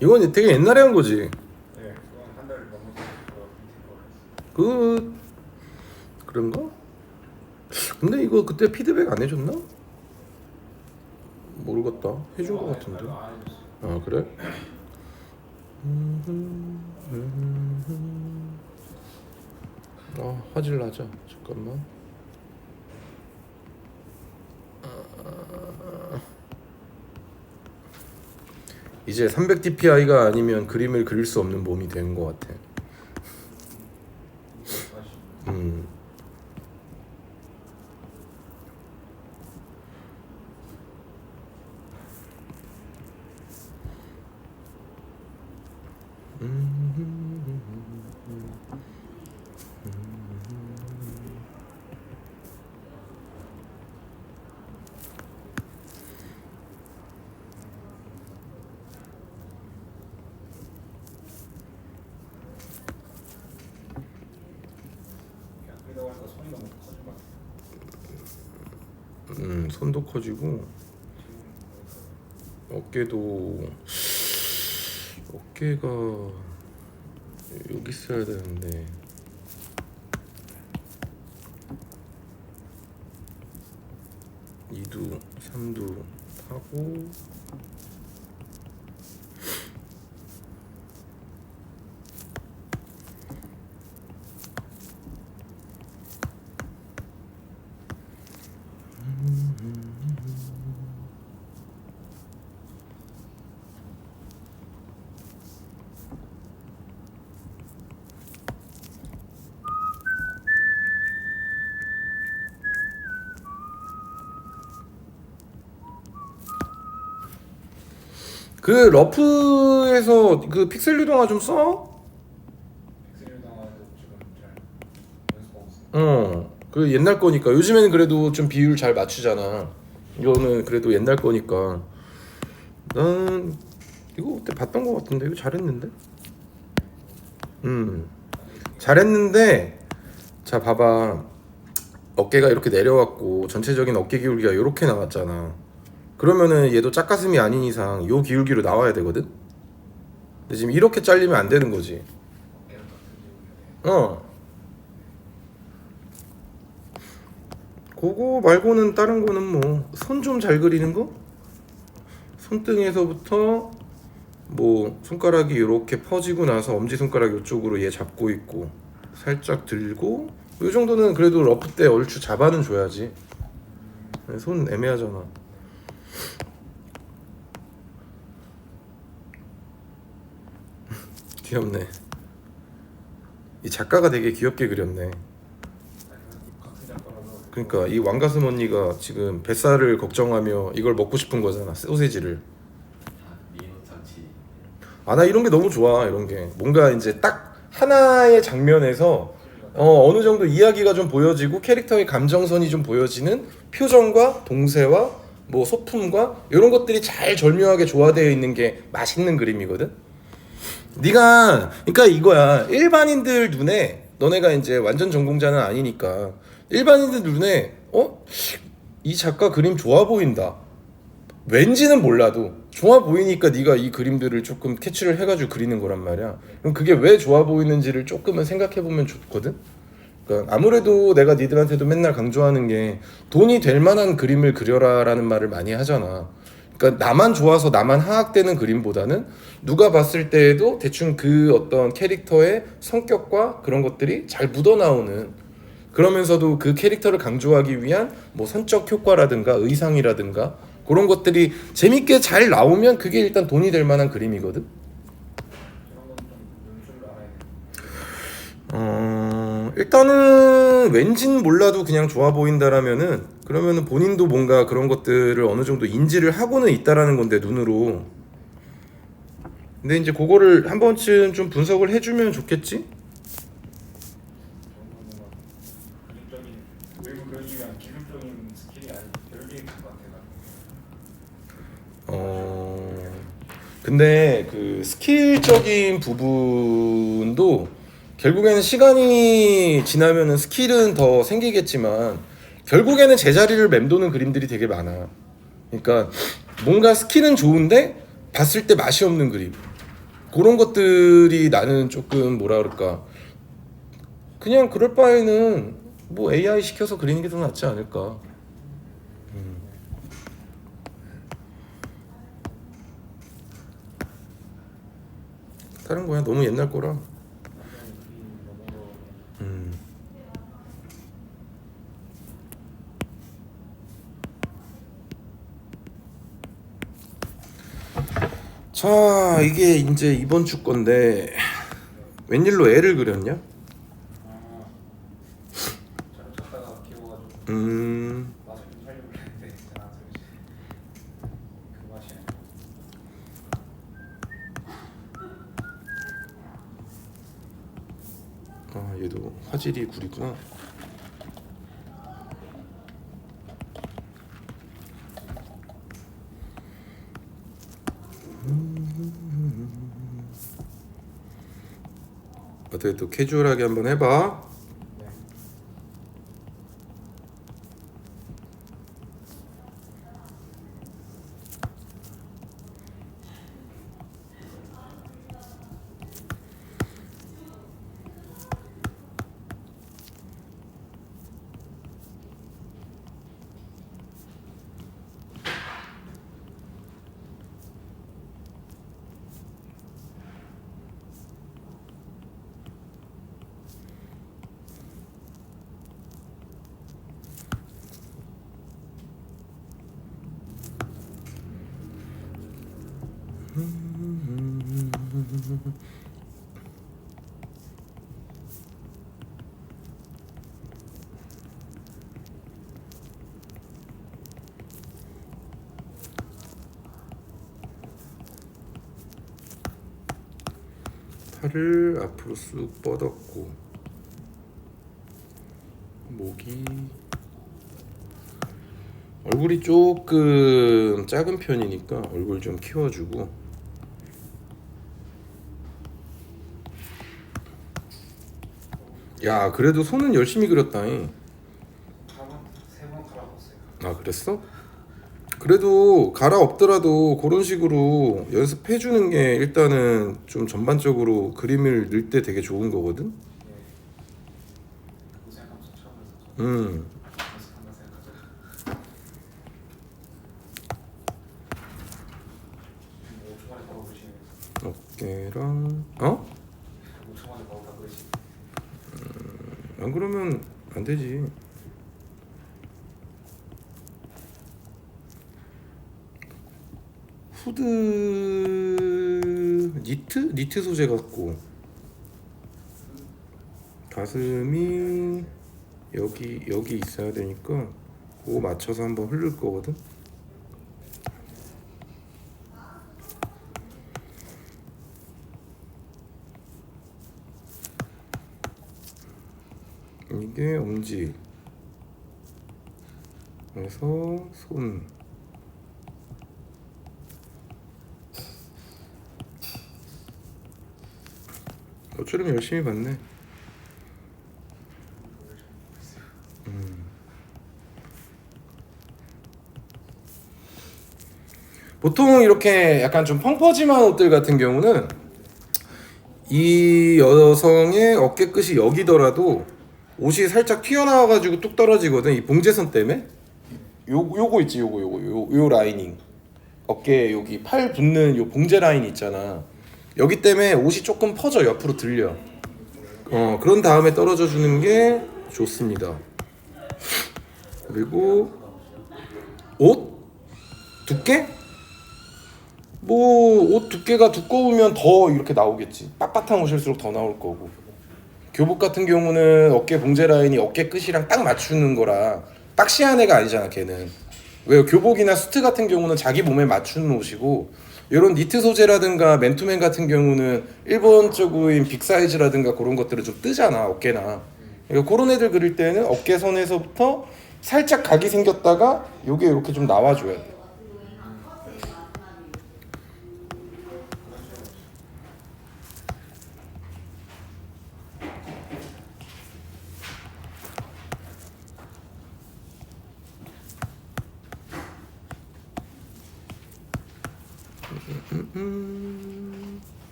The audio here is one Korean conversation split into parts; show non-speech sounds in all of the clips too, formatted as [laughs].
이건 되게 옛날에 한 거지. 네, 한달 그 그런가? 근데 이거 그때 피드백 안 해줬나? 모르겠다. 해준 거 같은데. 안 해줬어. 아 그래? 아 [clears throat] 화질 나자. 잠깐만. 이제 300dpi가 아니면 그림을 그릴 수 없는 몸이 된 것 같아. 음. 그냥 그러다 보니까 손이 너무 커진 것 같아. 지금 어깨도 어깨가 여기 있어야 되는데 이두삼두 하고 그 러프에서 그 픽셀 유동화 좀 써? 있어. 어. 그 옛날 거니까 요즘에는 그래도 좀 비율 잘 맞추잖아. 이거는 그래도 옛날 거니까. 난 이거 그때 봤던 거 같은데 이거 잘했는데. 음. 잘했는데 자 봐봐 어깨가 이렇게 내려왔고 전체적인 어깨 기울기가 이렇게 나왔잖아. 그러면은 얘도 짝가슴이 아닌 이상 요 기울기로 나와야 되거든. 근데 지금 이렇게 잘리면 안 되는 거지. 어. 그거 말고는 다른 거는 뭐 손 좀 잘 그리는 거? 손등에서부터 뭐 손가락이 이렇게 퍼지고 나서 엄지 손가락 이쪽으로 얘 잡고 있고 살짝 들고 이 정도는 그래도 러프 때 얼추 잡아는 줘야지. 손 애매하잖아. [laughs] 귀엽네. 이 작가가 되게 귀엽게 그렸네. 그러니까 이 왕가슴 언니가 지금 뱃살을 걱정하며 이걸 먹고 싶은 거잖아 소세지를 아 나 이런 게 너무 좋아 이런 게 뭔가 이제 딱 하나의 장면에서 어 어느 정도 이야기가 좀 보여지고 캐릭터의 감정선이 좀 보여지는 표정과 동세와 뭐 소품과 이런 것들이 잘 절묘하게 조화되어 있는 게 맛있는 그림이거든? 네가 그러니까 이거야. 일반인들 눈에 너네가 이제 완전 전공자는 아니니까. 일반인들 눈에 어? 이 작가 그림 좋아 보인다. 왠지는 몰라도 좋아 보이니까 네가 이 그림들을 조금 캐치를 해가지고 그리는 거란 말이야. 그럼 그게 왜 좋아 보이는지를 조금은 생각해 보면 좋거든 그러니까 아무래도 내가 니들한테도 맨날 강조하는 게 돈이 될 만한 그림을 그려라라는 말을 많이 하잖아 그러니까 나만 좋아서 나만 하악되는 그림보다는 누가 봤을 때에도 대충 그 어떤 캐릭터의 성격과 그런 것들이 잘 묻어나오는 그러면서도 그 캐릭터를 강조하기 위한 뭐 선적 효과라든가 의상이라든가 그런 것들이 재밌게 잘 나오면 그게 일단 돈이 될 만한 그림이거든. 그 일단은 왠진 몰라도 그냥 좋아 보인다라면은 그러면은 본인도 뭔가 그런 것들을 어느 정도 인지를 하고는 있다라는 건데 눈으로. 근데 이제 그거를 한 번쯤 좀 분석을 해주면 좋겠지? 어 근데 그 스킬적인 부분도 결국에는 시간이 지나면은 스킬은 더 생기겠지만 결국에는 제자리를 맴도는 그림들이 되게 많아. 그러니까 뭔가 스킬은 좋은데 봤을 때 맛이 없는 그림. 그런 것들이 나는 조금 뭐라 그럴까. 그냥 그럴 바에는 뭐 AI 시켜서 그리는 게 더 낫지 않을까. 음. 다른 거야 너무 옛날 거라. 완전 그림 너무 어려워. 음. 자 이게 이제 이번 주 건데 웬일로 애를 그렸냐? 음. 아 얘도 화질이 구리구나. 어떻게 또 캐주얼하게 한번 해봐. 팔을 앞으로 쑥 뻗었고 목이 얼굴이 조금 작은 편이니까 얼굴 좀 키워주고 야 그래도 손은 열심히 그렸다잉 세번. 아 그랬어? 그래도 갈아엎더라도 그런 식으로 연습해 주는 게 일단은 좀 전반적으로 그림을 넣을 때 되게 좋은 거거든. 네. 그 생각하면서 처음 해서 음. 연습한다 생각하죠. 뭐 5초 만에 바로 그리시네. 어깨랑 어? 5초 만에 바로 다 그리시네. 안 그러면 안 되지. 후드 니트 니트 소재 같고 가슴이 여기 여기 있어야 되니까 그거 맞춰서 한번 흐를 거거든. 이게 엄지. 그래서 손. 어쩌면 열심히 봤네. 음. 보통 이렇게 약간 좀 펑퍼짐한 옷들 같은 경우는 이 여성의 어깨 끝이 여기더라도 옷이 살짝 튀어나와가지고 뚝 떨어지거든 이 봉제선 때문에? 요 요거 있지 요거 요거. 요, 요 라이닝. 어깨 여기 팔 붙는 요 봉제 라인 있잖아. 여기 때문에 옷이 조금 퍼져 옆으로 들려. 어 그런 다음에 떨어져 주는 게 좋습니다. 그리고 옷? 두께? 뭐 옷 두께가 두꺼우면 더 이렇게 나오겠지. 빳빳한 옷일수록 더 나올 거고 교복 같은 경우는 어깨 봉제 라인이 어깨 끝이랑 딱 맞추는 거라 박시한 애가 아니잖아 걔는. 왜 교복이나 수트 같은 경우는 자기 몸에 맞추는 옷이고 이런 니트 소재라든가 맨투맨 같은 경우는 일본적인 빅 사이즈라든가 그런 것들은 좀 뜨잖아 어깨나. 그러니까 그런 애들 그릴 때는 어깨 선에서부터 살짝 각이 생겼다가 요게 이렇게 좀 나와줘야 돼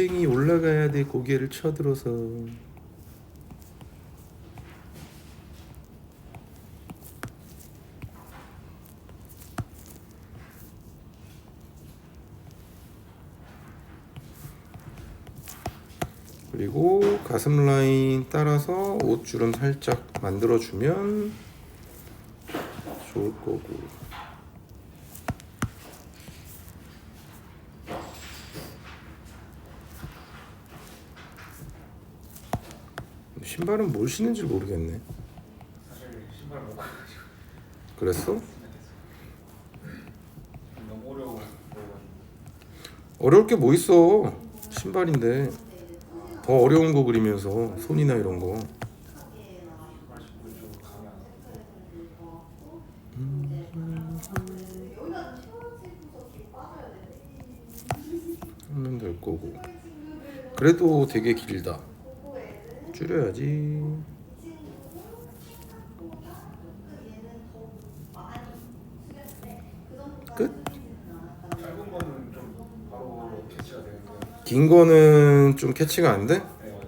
눈탱이 올라가야 돼 고개를 쳐들어서. 그리고 가슴 라인 따라서 옷주름 살짝 만들어주면 좋을 거고 신발은 뭘 신는지 모르겠네. 사실 신발 못 가가지고 그랬어? 너무 어려워 어려울 게 뭐 있어? 신발인데. 더 어려운 거 그리면서 손이나 이런 거. 가면 하면 될 거고. 그래도 되게 길다 줄여야지 끝? 긴 거는 좀 캐치가 안 돼? 네 맞아요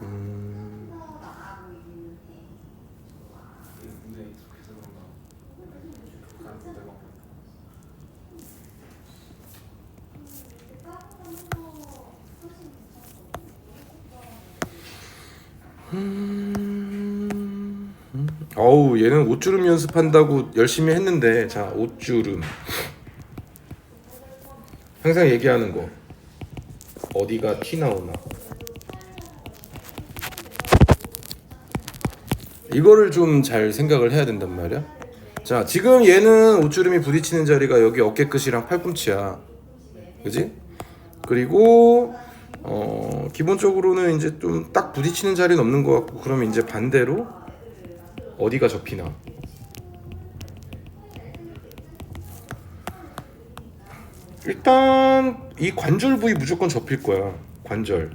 음, 근데 익숙해서 그런가 가는 데가 많고 음, 어우 얘는 옷주름 연습한다고 열심히 했는데 자 옷주름. 항상 얘기하는 거. 어디가 티 나오나. 이거를 좀 잘 생각을 해야 된단 말이야? 자 지금 얘는 옷주름이 부딪히는 자리가 여기 어깨 끝이랑 팔꿈치야. 그지? 그리고 어 기본적으로는 이제 좀 딱 부딪히는 자리는 없는 것 같고 그러면 이제 반대로 어디가 접히나 일단 이 관절 부위 무조건 접힐 거야 관절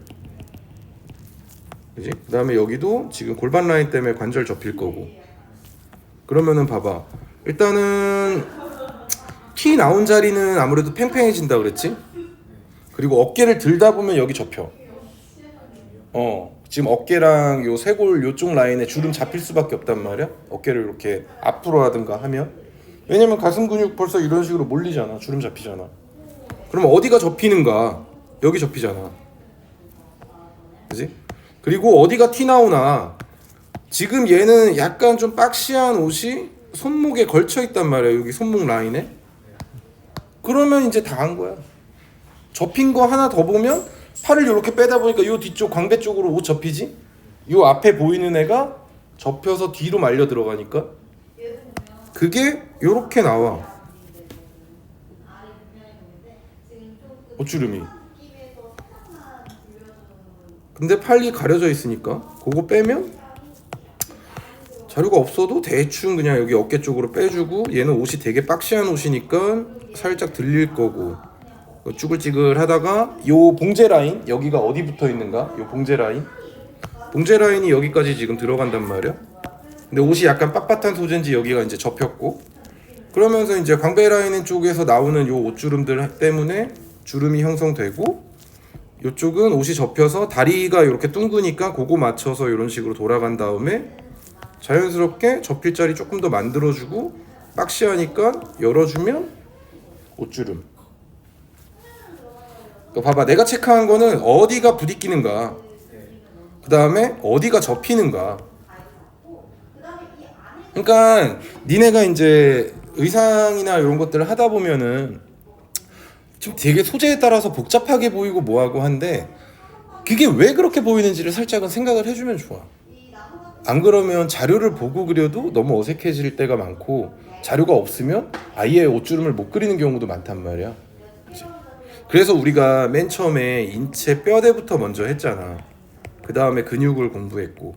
그지? 그 다음에 여기도 지금 골반 라인 때문에 관절 접힐 거고 그러면은 봐봐 일단은 티 나온 자리는 아무래도 팽팽해진다 그랬지? 그리고 어깨를 들다 보면 여기 접혀. 어, 지금 어깨랑 요 쇄골 요쪽 라인에 주름 잡힐 수밖에 없단 말이야. 어깨를 이렇게 앞으로 하든가 하면. 왜냐면 가슴 근육 벌써 이런 식으로 몰리잖아. 주름 잡히잖아. 그러면 어디가 접히는가? 여기 접히잖아. 그지? 그리고 어디가 티 나오나? 지금 얘는 약간 좀 박시한 옷이 손목에 걸쳐 있단 말이야. 여기 손목 라인에. 그러면 이제 다 한 거야. 접힌 거 하나 더 보면 팔을 이렇게 빼다 보니까 요 뒤쪽 광배 쪽으로 옷 접히지? 요 앞에 보이는 애가 접혀서 뒤로 말려 들어가니까 그게 요렇게 나와 옷주름이 근데 팔이 가려져 있으니까 그거 빼면 자료가 없어도 대충 그냥 여기 어깨 쪽으로 빼주고 얘는 옷이 되게 박시한 옷이니까 살짝 들릴 거고 쭈글쭈글 하다가 요 봉제 라인 여기가 어디 붙어 있는가? 요 봉제 라인 봉제 라인이 여기까지 지금 들어간단 말이야. 근데 옷이 약간 빳빳한 소재인지 여기가 이제 접혔고 그러면서 이제 광배 라인 쪽에서 나오는 요 옷주름들 때문에 주름이 형성되고 요쪽은 옷이 접혀서 다리가 이렇게 둥그니까 그거 맞춰서 이런 식으로 돌아간 다음에 자연스럽게 접힐 자리 조금 더 만들어주고 박시하니까 열어주면 옷주름. 그 봐봐 내가 체크한 거는 어디가 부딪히는가 그 다음에 어디가 접히는가. 그러니까 니네가 이제 의상이나 이런 것들을 하다 보면은 좀 되게 소재에 따라서 복잡하게 보이고 뭐하고 한데 그게 왜 그렇게 보이는지를 살짝은 생각을 해주면 좋아 안 그러면 자료를 보고 그려도 너무 어색해질 때가 많고 자료가 없으면 아예 옷주름을 못 그리는 경우도 많단 말이야 그치? 그래서 우리가 맨 처음에 인체 뼈대부터 먼저 했잖아. 그 다음에 근육을 공부했고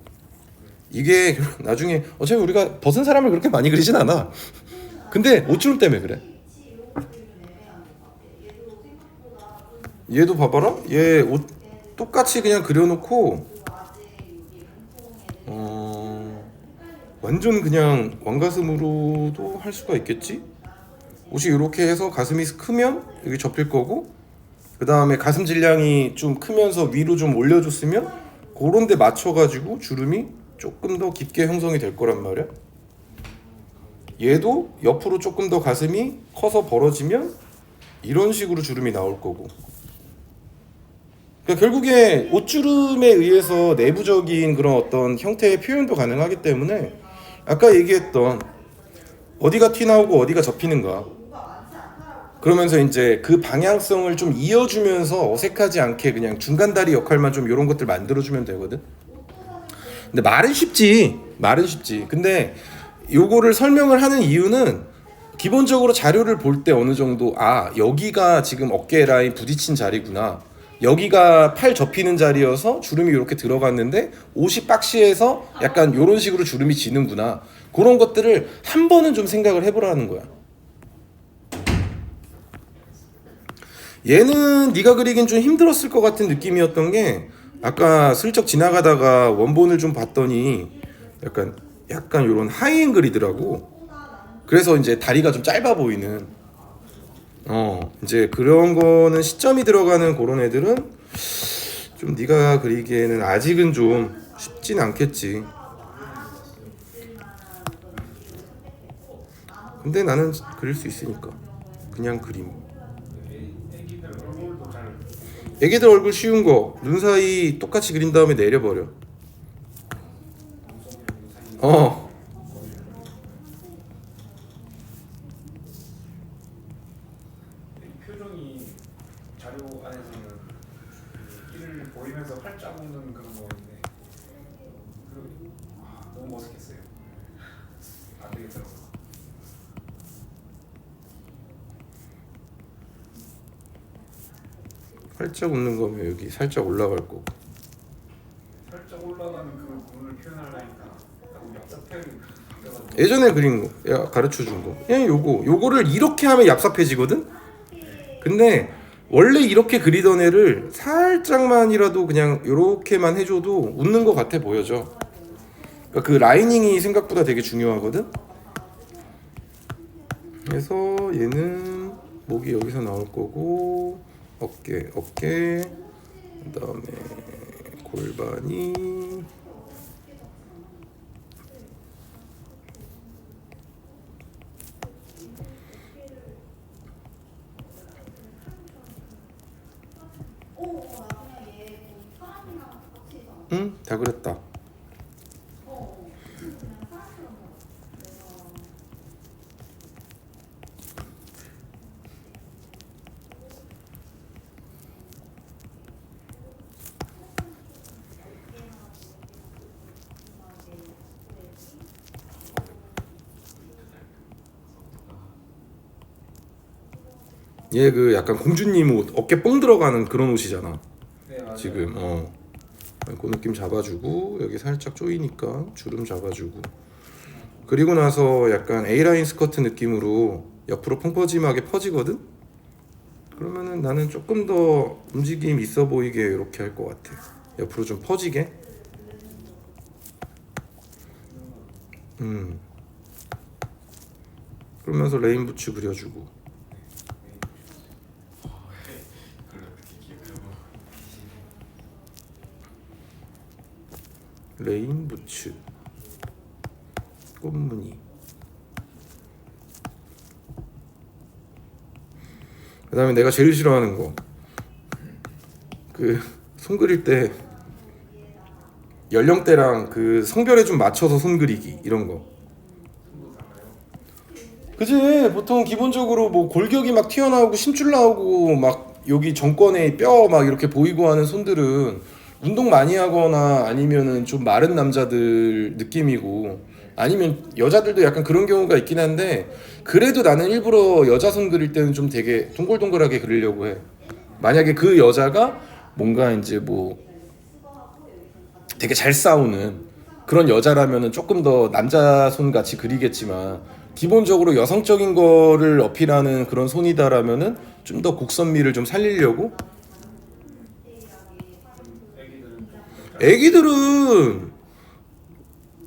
이게 [laughs] 나중에 어차피 우리가 벗은 사람을 그렇게 많이 그리진 않아. 근데 옷주름 때문에 그래. 얘도 봐봐라. 얘 옷 똑같이 그냥 그려놓고 어 완전 그냥 왕가슴으로도 할 수가 있겠지. 옷이 이렇게 해서 가슴이 크면 여기 접힐 거고 그 다음에 가슴 질량이 좀 크면서 위로 좀 올려줬으면 그런 데 맞춰가지고 주름이 조금 더 깊게 형성이 될 거란 말이야 얘도 옆으로 조금 더 가슴이 커서 벌어지면 이런 식으로 주름이 나올 거고 그러니까 결국에 옷주름에 의해서 내부적인 그런 어떤 형태의 표현도 가능하기 때문에 아까 얘기했던 어디가 튀 나오고 어디가 접히는가 그러면서 이제 그 방향성을 좀 이어주면서 어색하지 않게 그냥 중간 다리 역할만 좀 이런 것들 만들어주면 되거든. 근데 말은 쉽지 말은 쉽지. 근데 요거를 설명을 하는 이유는 기본적으로 자료를 볼 때 어느 정도 아 여기가 지금 어깨 라인 부딪힌 자리구나 여기가 팔 접히는 자리여서 주름이 이렇게 들어갔는데 옷이 박시해서 약간 이런 식으로 주름이 지는구나 그런 것들을 한 번은 좀 생각을 해보라는 거야 얘는 네가 그리긴 좀 힘들었을 것 같은 느낌이었던 게 아까 슬쩍 지나가다가 원본을 좀 봤더니 약간 약간 이런 하이앵글이더라고. 그래서 이제 다리가 좀 짧아 보이는. 어 이제 그런 거는 시점이 들어가는 그런 애들은 좀 네가 그리기에는 아직은 좀 쉽진 않겠지. 근데 나는 그릴 수 있으니까 그냥 그림. 애기들 얼굴 쉬운 거 눈 사이 똑같이 그린 다음에 내려버려. 어. 이 표정이 자료 안에서는 그 이를 보이면서 활짝 웃는 그런 거인데 그 아, 너무 어색했어요. 안 되겠더라고요. 살짝 웃는 살짝 올라갈 거고. 살짝 올라가는 그 부분을 표현하려니까 예전에 그린 거, 야 가르쳐 준 거. 그냥 요거, 요거를 이렇게 하면 얍삽해지거든. 근데 원래 이렇게 그리던 애를 살짝만이라도 그냥 요렇게만 해줘도 웃는 것 같아 보여져. 그러니까 그 라이닝이 생각보다 되게 중요하거든. 그래서 얘는 목이 여기서 나올 거고 어깨, 어깨, 그다음에 골반이 응? 다 그랬다. 얘 그 약간 공주님 옷 어깨 뽕 들어가는 그런 옷이잖아. 네. 지금 어. 그 느낌 잡아주고 여기 살짝 조이니까 주름 잡아주고 그리고 나서 약간 A라인 스커트 느낌으로 옆으로 펑퍼짐하게 퍼지거든? 그러면은 나는 조금 더 움직임 있어 보이게 이렇게 할 것 같아 옆으로 좀 퍼지게 음 그러면서 레인 부츠 그려주고 그걸 어떻게 기억하고 레인 부츠 꽃무늬. 그 다음에 내가 제일 싫어하는 거. 그 손 그릴 때 연령대랑 그 성별에 좀 맞춰서 손 그리기 이런 거. 그지? 보통 기본적으로 뭐 골격이 막 튀어나오고 심줄 나오고 막 여기 정권에 뼈막 이렇게 보이고 하는 손들은 운동 많이 하거나 아니면은 좀 마른 남자들 느낌이고 아니면 여자들도 약간 그런 경우가 있긴 한데 그래도 나는 일부러 여자 손 그릴 때는 좀 되게 동글동글하게 그리려고 해. 만약에 그 여자가 뭔가 이제 뭐 되게 잘 싸우는 그런 여자라면은 조금 더 남자 손 같이 그리겠지만 기본적으로 여성적인 거를 어필하는 그런 손이다라면은 좀 더 곡선미를 좀 살리려고 애기들은 좀 애기들은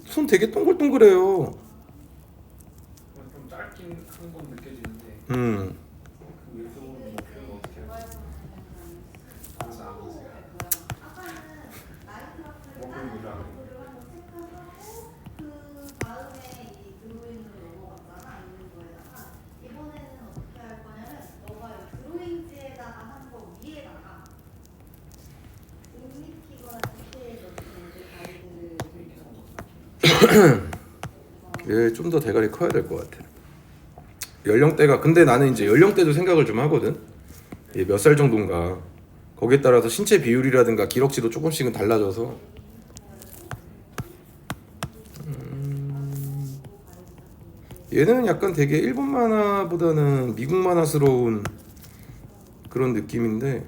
손 되게 동글동글해요. 좀 짧긴 한건 느껴지는데 음. 그 외소는 표현 어떻게 하지? 먹는 거잖아. 그 다음에 이 드로잉으로 넘어갔잖아 있는 거에다가 이번에는 어떻게 할 거냐면 너가 이 드로잉지에다가 한 거 위에다가 음미키거나 디테일 넣는 가이드를 [clears throat] 얘좀 더 대가리 커야 될 것 같아. 연령대가 근데 나는 이제 연령대도 생각을 좀 하거든. 얘 몇 살 정도인가. 거기에 따라서 신체 비율이라든가 기럭지도 조금씩은 달라져서. 음, 얘는 약간 되게 일본 만화보다는 미국 만화스러운 그런 느낌인데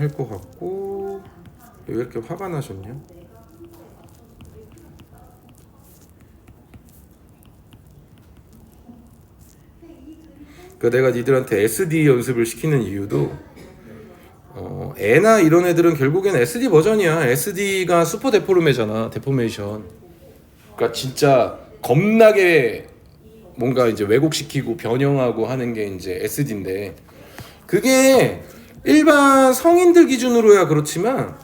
할 것 같고 왜 이렇게 화가 나셨냐? 그 내가 니들한테 SD 연습을 시키는 이유도 어, 애나 이런 애들은 결국엔 SD 버전이야. SD가 슈퍼 데포르메잖아. 데포메이션. 그러니까 진짜 겁나게 뭔가 이제 왜곡시키고 변형하고 하는 게 이제 SD인데 그게 일반 성인들 기준으로야 그렇지만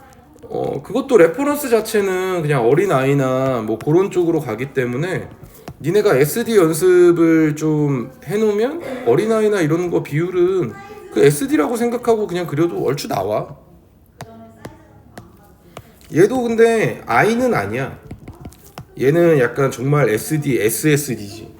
어 그것도 레퍼런스 자체는 그냥 어린 아이나 뭐 그런 쪽으로 가기 때문에 니네가 SD 연습을 좀 해놓으면 어린 아이나 이런 거 비율은 그 SD라고 생각하고 그냥 그려도 얼추 나와. 얘도 근데 아이는 아니야. 얘는 약간 정말 SD, SSD지.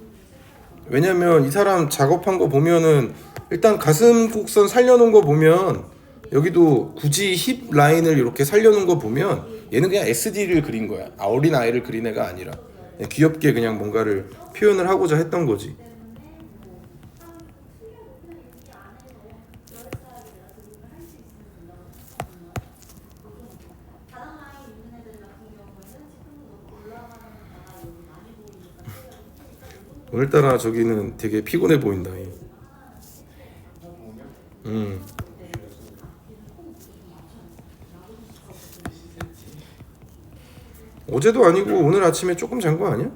왜냐면 이 사람 작업한 거 보면은 일단 가슴 곡선 살려놓은 거 보면 여기도 굳이 힙 라인을 이렇게 살려놓은 거 보면 얘는 그냥 SD를 그린 거야. 아, 어린 아이를 그린 애가 아니라 그냥 귀엽게 그냥 뭔가를 표현을 하고자 했던 거지. 오늘따라 저기는 되게 피곤해 보인다. 어제도 아니고 오늘 아침에 조금 잔 거 아니야?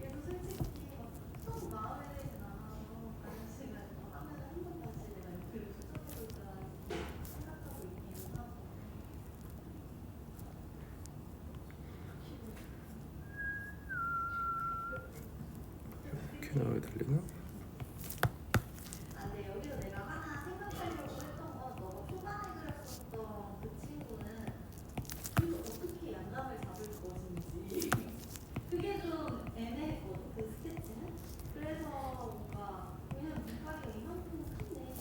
얘도 솔직히 속 마음에 들진 않아서 관심을 하면 한번 다시 내가 글을 수정해볼까 생각하고 있기는 하고 이렇게 나와야 되려나? 아 근데 여기서 내가 하나 생각하려고 했던 건 너가 초반에 그렸었던 그 친구는 이거 어떻게 양감을 잡을 것인지 그게 좀 애매했거든 그 스케치는 그래서 뭔가 그냥 눈가리가 이만큼 큰데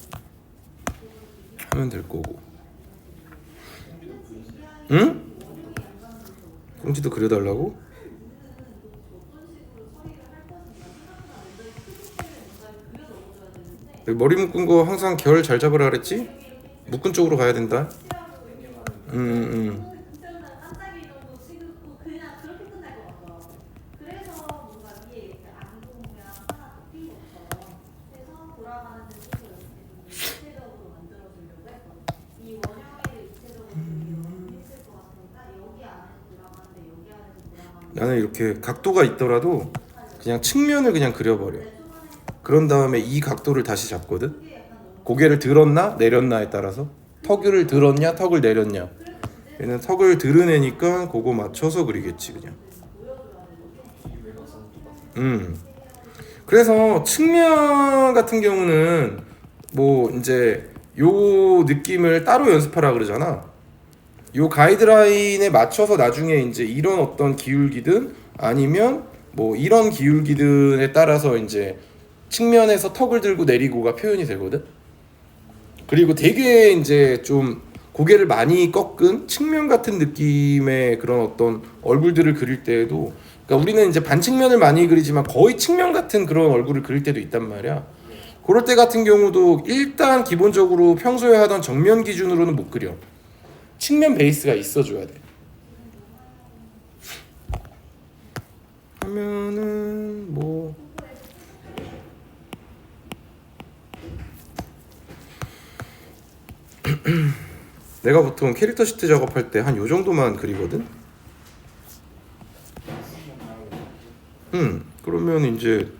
하면 될 거고. 응? 꽁지도 그려달라고? 머리 묶은 거 항상 결 잘 잡으라 그랬지? 묶은 쪽으로 가야 된다. 음, 음, 음. 나는 이렇게 각도가 있더라도 그냥 측면을 그냥 그려버려. 그런 다음에 이 각도를 다시 잡거든. 고개를 들었나 내렸나에 따라서 턱을 들었냐 턱을 내렸냐 얘는 턱을 애니까 그거 맞춰서 그리겠지 그냥. 음 그래서 측면 같은 경우는 뭐 이제 요 느낌을 따로 연습하라 그러잖아 요 가이드라인에 맞춰서 나중에 이제 이런 어떤 기울기든 아니면 뭐 이런 기울기든에 따라서 이제 측면에서 턱을 들고 내리고가 표현이 되거든. 그리고 되게 이제 좀 고개를 많이 꺾은 측면 같은 느낌의 그런 어떤 얼굴들을 그릴 때에도 그러니까 우리는 이제 반측면을 많이 그리지만 거의 측면 같은 그런 얼굴을 그릴 때도 있단 말이야. 그럴 때 같은 경우도 일단 기본적으로 평소에 하던 정면 기준으로는 못 그려. 측면 베이스가 있어줘야 돼. 하면은 뭐 [clears throat] 내가 보통 캐릭터 시트 작업할 때 한 요 정도만 그리거든. 음 그러면 이제